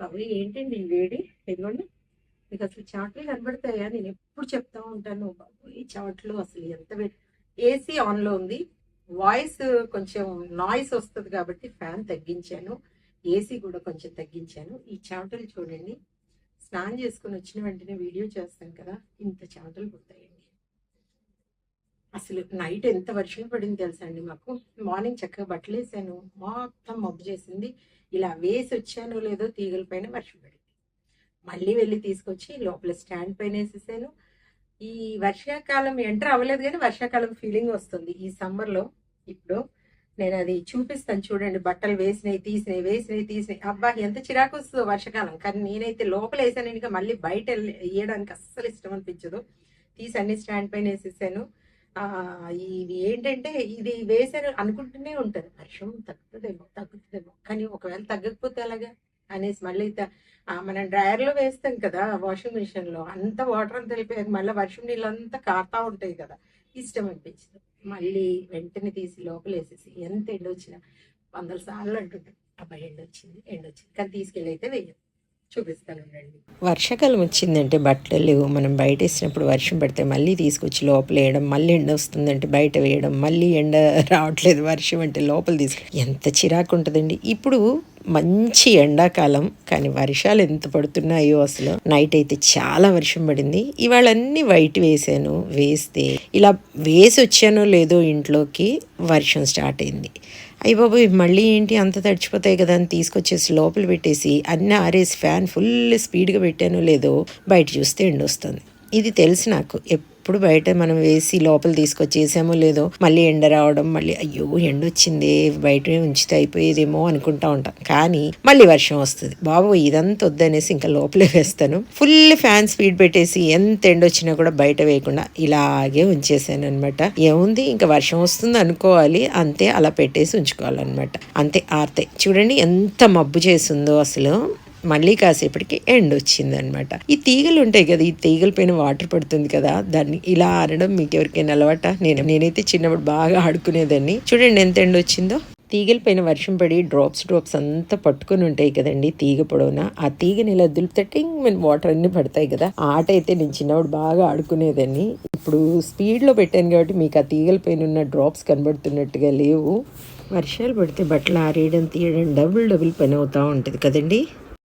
బాబు ఏంటండి ఈ వేడి? ఇదిగోండి మీకు అసలు చాట్లు కనబడతాయా? నేను ఎప్పుడు చెప్తా ఉంటాను. బాబు ఈ చాట్లు అసలు ఎంత వేడి. ఏసీ ఆన్లో ఉంది. వాయిస్ కొంచెం నాయిస్ వస్తుంది కాబట్టి ఫ్యాన్ తగ్గించాను. ఏసీ కూడా కొంచెం తగ్గించాను. ఈ చాటలు చూడండి. స్నానం చేసుకుని వచ్చిన వెంటనే వీడియో చేస్తాను కదా. ఇంత చాటలు పుడతాయి. అసలు నైట్ ఎంత వర్షం పడింది తెలుసా అండి మాకు. మార్నింగ్ చక్కగా బట్టలు వేసాను. మొత్తం మబ్బు చేసింది. ఇలా వేసి వచ్చానో లేదో తీగల పైన వర్షం పడింది. మళ్ళీ వెళ్ళి తీసుకొచ్చి లోపల స్టాండ్ పైన వేసేసాను. ఈ వర్షాకాలం ఎంటర్ అవ్వలేదు కానీ వర్షాకాలం ఫీలింగ్ వస్తుంది. ఈ సమ్మర్లో ఇప్పుడు నేను అది చూపిస్తాను చూడండి. బట్టలు వేసినవి తీసినవి వేసినవి తీసినవి. అబ్బా ఎంత చిరాకు వస్తుందో వర్షాకాలం. కానీ నేనైతే లోపల వేసాను. ఇంకా మళ్ళీ బయట వెళ్ళి- వేయడానికి అస్సలు ఇష్టం అనిపించదు. తీసి అన్ని స్టాండ్ పైన వేసేసాను. ఆ, ఇవి ఏంటంటే ఇది వేసారు అనుకుంటూనే ఉంటారు వర్షం తగ్గుతుందేమో తగ్గుతుందేమో. కానీ ఒకవేళ తగ్గకపోతే ఎలాగా అనేసి మళ్ళీ మనం డ్రైయర్లో వేస్తాం కదా వాషింగ్ మిషన్లో అంత వాటర్ అంతా వెళ్ళిపోయాక మళ్ళీ వర్షం నీళ్ళు అంతా కారుతా ఉంటాయి కదా. ఇష్టం అనిపించదు. మళ్ళీ వెంటనే తీసి లోపల వేసేసి ఎంత ఎండొచ్చినా వందల సార్లు అంటుంటాం అబ్బాయి ఎండ వచ్చింది కానీ తీసుకెళ్ళి అయితే వేయదు చూపిస్తాను వర్షాకాలం వచ్చిందంటే బట్టలు లేవు మనం బయట వేసినప్పుడు వర్షం పడితే మళ్ళీ తీసుకొచ్చి లోపల వేయడం మళ్ళీ ఎండ వస్తుందంటే బయట వేయడం మళ్ళీ ఎండ రావట్లేదు వర్షం అంటే లోపల తీసుకు ఎంత చిరాకు ఉంటుందండి. ఇప్పుడు మంచి ఎండాకాలం కానీ వర్షాలు ఎంత పడుతున్నాయో అసలు. నైట్ అయితే చాలా వర్షం పడింది. ఇవాళ అన్ని వైట్ వేసాను వేస్తే ఇలా వేసి వచ్చానో లేదో ఇంట్లోకి వర్షం స్టార్ట్ అయింది. అయ్యి బాబు మళ్ళీ ఏంటి? అంత తడిచిపోతాయి కదా అని తీసుకొచ్చేసి లోపల పెట్టేసి అన్ని ఆరేసి ఫ్యాన్ ఫుల్ స్పీడ్గా పెట్టానో లేదో బయట చూస్తే ఎండొస్తుంది. ఇది తెలుసు నాకు. ఎప్పుడు బయట మనం వేసి లోపల తీసుకొచ్చేసామో లేదో మళ్ళీ ఎండ రావడం మళ్ళీ అయ్యో ఎండ వచ్చింది బయట ఉంచితే అయిపోయేదేమో అనుకుంటా ఉంటాం. కానీ మళ్ళీ వర్షం వస్తుంది. బాబు ఇదంతా వద్దనేసి ఇంకా లోపలే వేస్తాను. ఫుల్ ఫ్యాన్ స్పీడ్ పెట్టేసి ఎంత ఎండ వచ్చినా కూడా బయట వేయకుండా ఇలాగే ఉంచేసాను అనమాట ఏముంది? ఇంకా వర్షం వస్తుంది అనుకోవాలి. అంతే అలా పెట్టేసి ఉంచుకోవాలన్నమాట. అంతే ఆర్తే. చూడండి ఎంత మబ్బు చేసిందో అసలు. మళ్ళీ కాసేపటికి ఎండ్ వచ్చిందనమాట ఈ తీగలు ఉంటాయి కదా ఈ తీగల పైన వాటర్ పడుతుంది కదా దాన్ని ఇలా ఆరడం మీకు ఎవరికైనా అలవాట? నేను నేనైతే చిన్నప్పుడు బాగా ఆడుకునేదాన్ని. చూడండి ఎంత ఎండ్ వచ్చిందో. తీగల పైన వర్షం పడి డ్రాప్స్ డ్రాప్స్ అంతా పట్టుకొని ఉంటాయి కదండి తీగ పొడవున. ఆ తీగని ఇలా దులిపితే టింగ్ మన వాటర్ అన్ని పడతాయి కదా. ఆట అయితే నేను చిన్నప్పుడు బాగా ఆడుకునేదాన్ని. ఇప్పుడు స్పీడ్లో పెట్టాను కాబట్టి మీకు ఆ తీగల పైన ఉన్న డ్రాప్స్ కనబడుతున్నట్టుగా లేవు. వర్షాలు పడితే బట్టలు ఆరేయడం తీయడం డబుల్ డబుల్ పని అవుతూ ఉంటుంది కదండి.